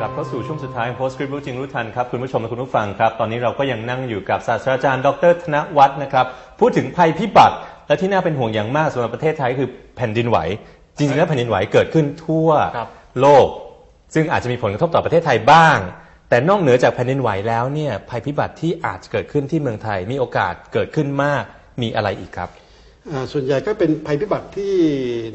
กลับเข้าสู่ช่วงสุดท้ายของ Post Script รู้จริงรู้ทันครับ คุณผู้ชมและคุณผู้ฟังครับ ตอนนี้เราก็ยังนั่งอยู่กับศาสตราจารย์ ดรธนวัฒน์นะครับ พูดถึงภัยพิบัติ และที่น่าเป็นห่วงอย่างมากสำหรับประเทศไทยคือแผ่นดินไหว จริงๆแล้วแผ่นดินไหวเกิดขึ้นทั่วครับโลก ซึ่งอาจจะมีผลกระทบต่อประเทศไทยบ้าง แต่นอกเหนือจากแผ่นดินไหวแล้วเนี่ยภัยพิบัติที่อาจจะเกิดขึ้นที่เมืองไทยมีโอกาสเกิดขึ้นมากมีอะไรอีกครับอ่าส่วนใหญ่ก็เป็นภัยพิบัติที่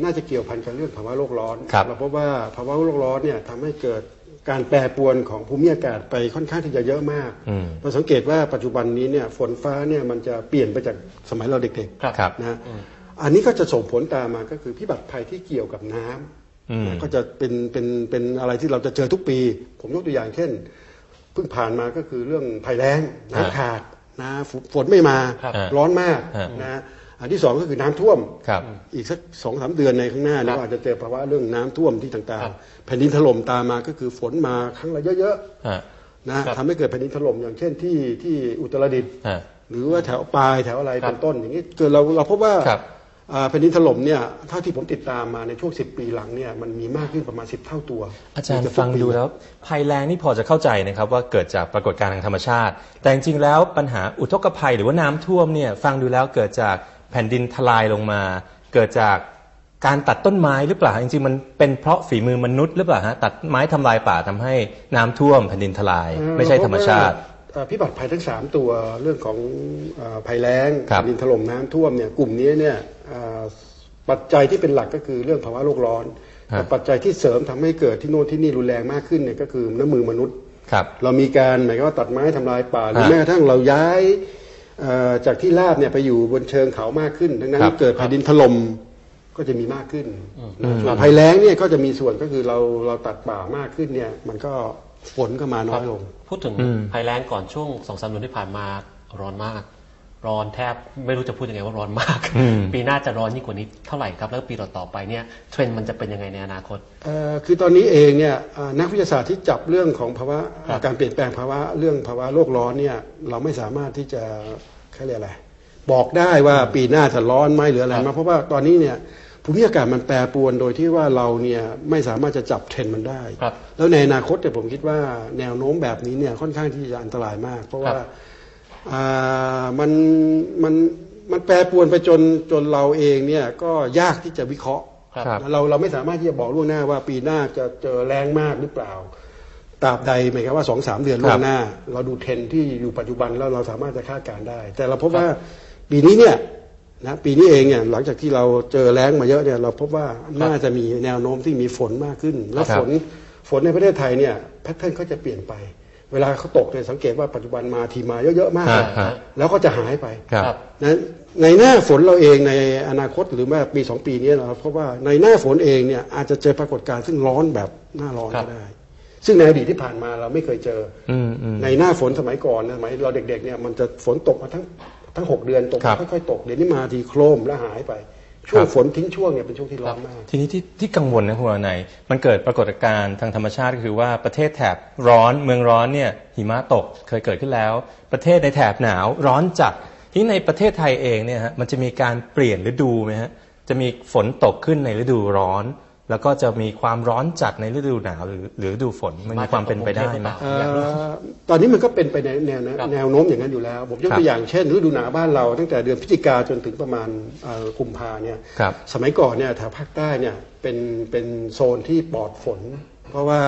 น่าจะเกี่ยวพันกับเรื่องภาวะโลกร้อนครับเราพบว่าภาวะโลกร้อนเนี่ยทำให้เกิด การแปรปรวนของภูมิอากาศไปค่อนข้างที่จะเยอะมากอืมเราสังเกตว่าปัจจุบันนี้เนี่ยฝนฟ้าเนี่ยมันจะเปลี่ยนไปจากสมัยเราเด็กครับครับๆนะฮะอันนี้ก็จะส่งผลตามมาก็คือพิบัติภัยที่เกี่ยวกับน้ำอืมนะก็จะเป็นเป็นเป็นอะไรที่เราจะเจอทุกปี ผมยกตัวอย่างเช่นเพิ่งผ่านมาก็คือเรื่องภัยแล้งน้ำขาดนะฝฝนไม่มาครับร้อนมากฮะนะฮะ อันที่สองก็คือน้ำท่วมครับอีกสักสองสามเดือนในข้างหน้าครัเนี่ยบอาจจะเจอภาวะเรื่องน้ำท่วมที่ต่างครับๆแผ่นดินถล่มตามมาก็คือฝนมาครั้งละเยอะฮะๆนะครับทำให้เกิดแผ่นดินถล่มอย่างเช่นที่ที่อุตรดิตถ์ฮะหรือว่าแถวปลายแถวอะไรครับเป็นต้นอย่างนี้เกิดเราเราพบว่าครับอ่าแผ่นดินถล่มเนี่ยเท่าที่ผมติดตามมาในช่วง 10 ปีหลังเนี่ยมันมีมากขึ้นประมาณ 10 เท่าตัว อาจารย์ในทุกฟังปีดูแล้วภัยแรงนี่พอจะเข้าใจนะครับว่าเกิดจากปรากฏการณ์ทางธรรมชาติ แต่จริงๆแล้วปัญหาอุทกภัยหรือว่าน้ำท่วมเนี่ยฟังดูแล้วเกิดจาก แผ่นดินทลายลงมา เกิดจากการตัดต้นไม้หรือเปล่าจริงๆมันเป็นเพราะฝีมือมนุษย์หรือเปล่าฮะตัดไม้ทำลายป่าทำให้น้ำท่วมแผ่นดินทลายเอ่อไม่ใช่ธรรมชาติเเอ่อพิบัติภัยทั้ง 3 ตัวเรื่องของเอ่อภัยแล้งครับแผ่นดินถล่มน้ำท่วมเนี่ยกลุ่มนี้เนี่ยเอ่อปัจจัยที่เป็นหลักก็คือเรื่องภาวะโลกร้อนฮะแต่ปัจจัยที่เสริมทำให้เกิดที่โน่นที่นี่รุนแรงมากขึ้นเนี่ยก็คือน้ำมือมนุษย์ครับเรามีการหมายความว่าตัดไม้ทำลายป่าหรือฮะแม้กระทั่งเราย้ายเอ่อ จากที่ราบเนี่ยไปอยู่บนเชิงเขามากขึ้น ดังนั้นครับเกิดแผ่นดินถล่มก็จะมีมากขึ้นนะส่วนภัยแล้งเนี่ยก็จะมีส่วนก็คือเราเราตัดป่ามากขึ้นเนี่ย มันก็ฝนก็มาน้อยลง พูดถึงอืมภัยแล้งก่อนช่วงสองสามเดือนที่ผ่านมาร้อนมาก ร้อนแทบไม่รู้จะพูดยังไงว่าร้อนมากอืมปีหน้าจะร้อนยิ่งกว่านี้เท่าไหร่ครับ แล้วปีต่อๆไปเนี่ยเทรนด์มันจะเป็นยังไงในอนาคตเอ่อคือตอนนี้เองเนี่ยเอ่อนักวิทยาศาสตร์ที่จับเรื่องของภาวะครับการเปลี่ยนแปลงภาวะเรื่องภาวะโลกร้อนเนี่ยเราไม่สามารถที่จะเขาเรียกอะไร บอกได้ว่าปีหน้าจะร้อนไหมหรืออะไรครัมาบเพราะว่าตอนนี้เนี่ยภูมิอากาศมันแปรปรวนโดยที่ว่าเราเนี่ยไม่สามารถจะจับเทรนด์มันได้ครับแล้วในอนาคตเนี่ยผมคิดว่าแนวโน้มแบบนี้เนี่ยค่อนข้างที่จะอันตรายมาก เพราะว่าครับอ่า มันมันมันแปรปรวนไปจนจนเราเองเนี่ยก็ยากที่จะวิเคราะห์ครับครับเราเราไม่สามารถที่จะบอกล่วงหน้าว่าปีหน้าจะเจอแรงมากหรือเปล่าตราบใดหมายความว่าสองสามเดือนล่วงหน้า เราดูเทรนด์ที่อยู่ปัจจุบันแล้วเราสามารถจะคาดการณ์ได้ แต่เราพบว่าปีนี้เนี่ยนะปีนี้เองเนี่ยหลังจากที่เราเจอแรงมาเยอะเนี่ยเราพบว่าน่าจะมีแนวโน้มที่มีฝนมากขึ้น แล้วครับฝนฝนในประเทศไทยเนี่ยแพทเทิร์นก็จะเปลี่ยนไป เวลาเขาตกเนี่ยสังเกตว่าปัจจุบันมาทีมาเยอะๆมาก ฮะฮะแล้วก็จะหายไปครับ นะในหน้าฝนเราเองในอนาคตหรือว่าปีสองปีนี้เราพบว่าในหน้าฝนเองเนี่ยอาจจะเจอปรากฏการณ์ซึ่งร้อนแบบหน้าร้อนครัก็บได้ ซึ่งในอดีตที่ผ่านมาเราไม่เคยเจอออืมอืม ในหน้าฝนสมัยก่อนนะสมัยเราเด็กๆเนี่ยมันจะฝนตกมาทั้งทั้งหกเดือนตกครับ ค่อยๆตกเดี๋ยวนี้มาทีโครมแล้วหายไป ช่วคงรับฝนทิ้งช่วงเนี่ยเป็นช่วงที่ร้อนมากทีนี้ที่ที่กังวลนะคุณวรนัยมันเกิดปรากฏการณ์ทางธรรมชาติก็คือว่าประเทศแถบร้อนเมืองร้อนเนี่ยหิมะตกเคยเกิดขึ้นแล้ว ประเทศในแถบหนาวร้อนจัดที่ในประเทศไทยเองเนี่ยฮะมันจะมีการเปลี่ยนฤดูไหมฮะจะมีฝนตกขึ้นในฤดูร้อน แล้วก็จะมีความร้อนจัดในฤดูหนาวหรือหรือฤดูฝนมันมีความเป็นไปได้ไหม เอ่อตอนนี้มันก็เป็นไปในแนวนะครับ แนวโน้มอย่างนั้นอยู่แล้ว ผมยกครับตัวอย่างเช่นฤดูหนาวบ้านเราตั้งแต่เดือนพฤศจิกาจนถึงประมาณเอ่อกุมภาเนี่ยครับ สมัยก่อนเนี่ยแถวภาคใต้เนี่ยเป็นเป็นโซนที่ปลอดฝน เพราะว่า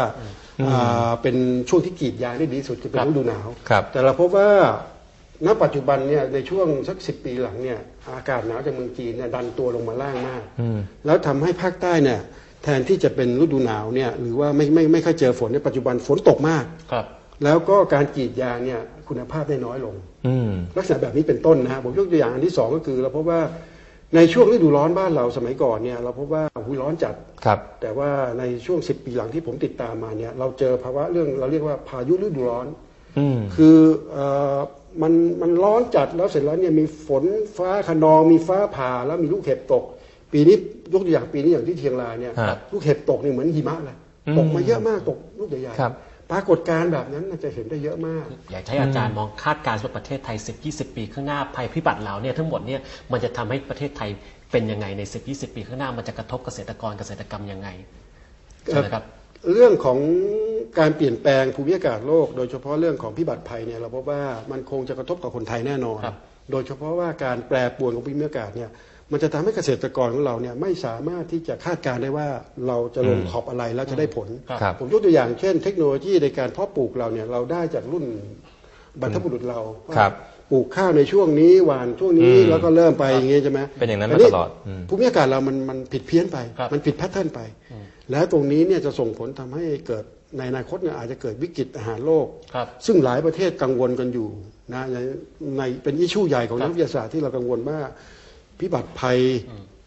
อ่าเป็นช่วงที่กรีดยางได้ดีที่สุดคือเป็นครับฤดูหนาว ครับ แต่เราพบว่าณปัจจุบันเนี่ยในช่วงสักสิปีหลังเนี่ยอากาศหนาวจากเมืองจีนเนี่ยดันตัวลงมาล่างมาก อืมแล้วทำให้ภาคใต้เนี่ย แทนที่จะเป็นฤดูหนาวเนี่ยหรือว่าไม่ไม่ไม่ค่อยเจอฝนในปัจจุบันฝนตกมากครับ แล้วก็การกรีดยางเนี่ยคุณภาพได้น้อยลงอืมลักษณะแบบนี้เป็นต้นนะฮะผมยกตัวอย่างอันที่สองก็คือเราพบว่าในช่วงฤดูร้อนบ้านเราสมัยก่อนเนี่ยเราพบว่าหุยร้อนจัดครับ แต่ว่าในช่วง10ปีหลังที่ผมติดตามมาเนี่ยเราเจอภาวะเรื่องเราเรียกว่าพายุฤดูร้อนอืมคือเอ่อมันมันร้อนจัดแล้วเสร็จแล้วเนี่ยมีฝนฟ้าขนองมีฟ้าผ่าแล้วมีลูกเห็บตก ปีนี้ ยกตัวอย่างปีนี้อย่างที่เชียงรายเนี่ย ฮะลูกเห็บตกเนี่ยเหมือนหิมะเลยอืมตกมาเยอะมากตกลูกใหญ่ครับ ๆปรากฏการณ์แบบนั้นน่าจะเห็นได้เยอะมาก อยากให้อาจารย์มองคาดการณ์ว่าประเทศไทย 10 20 ปีข้างหน้าภัยพิบัติเหล่าเนี่ยทั้งหมดเนี่ยมันจะทำให้ประเทศไทยเป็นยังไงใน 10 20 ปีข้างหน้ามันจะกระทบเกษตรกรเกษตรกรรมยังไงใช่ไหมครับ เรื่องของการเปลี่ยนแปลงภูมิอากาศโลก โดยเฉพาะเรื่องของพิบัติภัยเนี่ยเราพบว่ามันคงจะกระทบกับคนไทยแน่นอน ครับ โดยเฉพาะว่าการแปรปรวนของภูมิอากาศเนี่ย มันจะทำให้เกษตรกรของเราเนี่ยไม่สามารถที่จะคาดการณ์ได้ว่าเราจะลงอืมขอบอะไรแล้วจะได้ผลครับผมยกตัวอย่างเช่น เทคโนโลยีในการเพาะปลูกเราเนี่ยเราได้จากรุ่นบรรพบุรุษเราว่าครับปลูกข้าวในช่วงนี้หวานช่วงนี้อืมแล้วก็เริ่มไปอย่างงี้ใช่ไหมเป็นอย่างนั้นมาแต่ตลอดอืมภูมิอากาศเรามันมันผิดเพี้ยนไปครับมันผิดแพทเทิร์นไป แล้วตรงนี้เนี่ยจะส่งผลทำให้เกิดในอนาคตเนี่ยอาจจะเกิดวิกฤตอาหารโลกครับซึ่งหลายประเทศกังวลกันอยู่นะในในเป็นอิชชูใหญ่ของครับนักวิทยาศาสตร์ที่เรากังวลว่า พิบัติภัย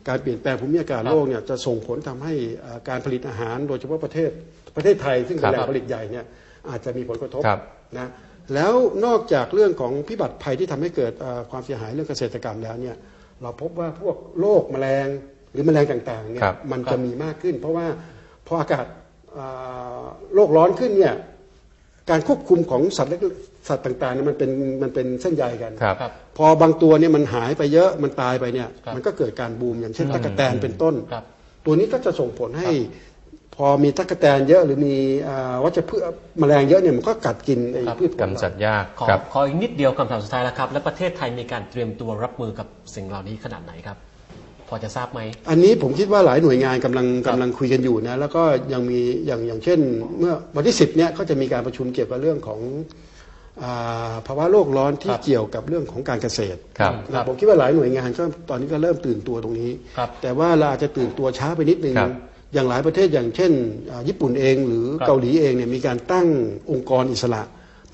การเปลี่ยนแปลงภูมิอากาศครับโลกเนี่ยจะส่งผลทำให้อ่าการผลิตอาหาร โดยเฉพาะประเทศประเทศไทย ซึ่งเป็นแหล่ครังบผลิตใหญ่เนี่ยอาจจะมีผลกระทบครับนะแล้วนอกจากเรื่องของพิบัติภัยที่ทำให้เกิดอ่าความเสียหายเรื่องเกษตรกรรมแล้วเนี่ยเราพบว่าพวกโรคแมลงหรือแมลงต่างๆเนี่ครัยบมันครัจะบมีมากขึ้น เพราะว่าพออากาศอ่าโลกร้อนขึ้นเนี่ย การควบคุมของสัตว์เล็กสัตว์ต่างๆเนี่ยมันเป็นมันเป็นเส้นใยกันครับครับ พอบางตัวเนี่ยมันหายไปเยอะมันตายไปเนี่ยครับมันก็เกิดการบูมอย่างเช่นตั๊กแตนเป็นต้น ครับตัวนี้ก็จะส่งผลให้ พอมีตั๊กแตนเยอะหรือมีอ่าวัชพืชแมลงเยอะเนี่ยมันก็กัดกินไอ้ครับ พืชผลกำจัดยากขอครับ ขออีกนิดเดียวคำถามสุดท้ายแล้วครับ แล้วประเทศไทยมีการเตรียมตัวรับมือกับสิ่งเหล่านี้ขนาดไหนครับ พอจะทราบไหม อันนี้ผมคิดว่าหลายหน่วยงานกำลังครับกำลังคุยกันอยู่นะ แล้วก็ยังมีอย่างอย่างเช่น เมื่อวันที่ 10เนี่ยก็จะมีการประชุมเกี่ยวกับเรื่องของอ่าภาวะโลกร้อนที่ครับเกี่ยวกับเรื่องของการเกษตรครับ นะผมคิดว่าหลายหน่วยงานก็ตอนนี้ก็เริ่มตื่นตัวตรงนี้ ครับแต่ว่าเราอาจจะตื่นตัวช้าไปนิดนึงครับ อย่างหลายประเทศอย่างเช่นอ่าญี่ปุ่นเองหรือครับ เกาหลีเองเนี่ยมีการตั้งองค์กรอิสระ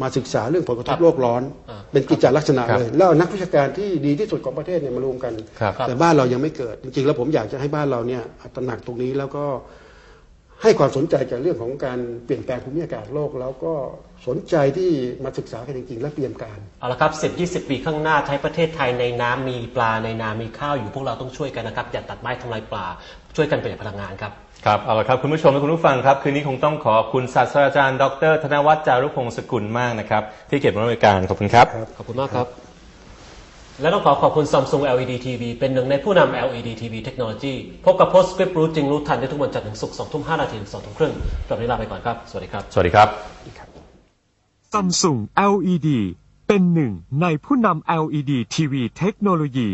มาศึกษาเรื่องผลกระทครับบโลกร้อนอ่าเป็นกิจจลักษณะครับเลย แล้วเอานักวิชาการที่ดีที่สุดของประเทศเนี่ยมารวมกันครับครับแต่บ้านเรายังไม่เกิด จริงๆแล้วผมอยากจะให้บ้านเราเนี่ยตระหนักตรงนี้แล้วก็ ให้ความสนใจกับเรื่องของการเปลี่ยนแปลงภูมิอากาศโลก แล้วก็สนใจที่มาศึกษากันจริงๆ และเตรียมการเอาละครับ10 20 ปีข้างหน้าใช้ประเทศไทยในน้ำมีปลาในนามีข้าวอยู่พวกเราต้องช่วยกันนะครับอย่าตัดไม้ทำลายปลาช่วยกันประหยัดพลังงานครับครับเอาละครับคุณผู้ชมและคุณผู้ฟังครับ คืนนี้คงต้องขอบคุณศาสตราจารย์ ดร ธนวัฒน์จารุพงศกุลมากนะครับที่เก็บมาร่วมรายการขอบคุณครับขอบคุณมากครับ และต้องขอขอบคุณ Samsung LED TV เป็นหนึ่งในผู้นำ LED TV เทคโนโลยีพบกับ Post Script รู้จริงรู้ทันได้ทุกวันจันทร์ถึงศุกร์2ทุ่ม5นาทีถึง2ทุ่มครึ่งตอนนี้ลาไปก่อนครับ สวัสดีครับ สวัสดีครับ Samsung LED เป็นหนึ่งในผู้นำ LED TV เทคโนโลยี